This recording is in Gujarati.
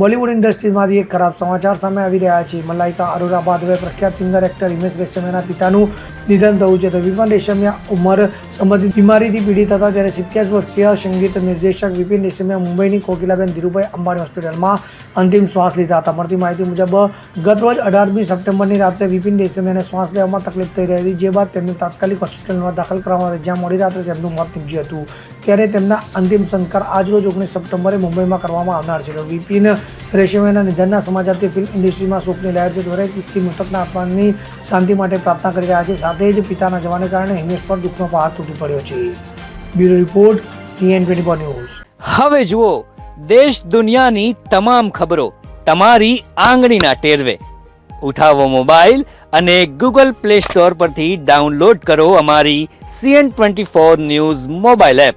બોલિવૂડ ઇન્ડસ્ટ્રીમાંથી એક ખરાબ સમાચાર સામે આવી રહ્યા છે. મલાઇકા અરોરા બાદ હવે પ્રખ્યાત સિંગર, એક્ટર હિમેશ રેશમિયાના પિતાનું નિધન થયું છે. તો વિપિન રેશમિયા ઉંમર સંબંધિત બીમારીથી પીડિત હતા ત્યારે સિત્યાસ વર્ષીય સંગીત નિર્દેશક વિપિન રેશમિયા મુંબઈની કોકિલાબેન ધીરુભાઈ અંબાણી હોસ્પિટલમાં અંતિમ શ્વાસ લીધા હતા. મળતી માહિતી મુજબ, ગત રોજ અઢારમી સપ્ટેમ્બરની રાત્રે વિપિન રેશમિયાને શ્વાસ લેવામાં તકલીફ થઈ રહી હતી જે બાદ તેમને તાત્કાલિક હોસ્પિટલમાં દાખલ કરવામાં આવ્યા જ્યાં મોડી રાત્રે તેમનું મોત નીપજ્યું હતું. ત્યારે તેમના અંતિમ સંસ્કાર આજરોજ ઓગણીસ સપ્ટેમ્બરે મુંબઈમાં કરવામાં આવનાર છે. વિપિન રેશમિયાના નિધનના સમાચારથી ફિલ્મ ઇન્ડસ્ટ્રીમાં શોકની લહેર છે. દરેક વ્યક્તિ મૃતકના આત્માની શાંતિ માટે પ્રાર્થના કરી રહ્યા છે. સાથે જ પિતાના જવાને કારણે હિમેશ પર દુઃખનો પહાડ તૂટી પડ્યો છે. Bureau report CN twenty news. હવે જુઓ, દેશ દુનિયાની તમામ ખબરો તમારી આંગળીના ટેરવે. ઉઠાવો મોબાઈલ અને ગૂગલ પ્લે સ્ટોર પરથી ડાઉનલોડ કરો અમારી CN twenty four news mobile app.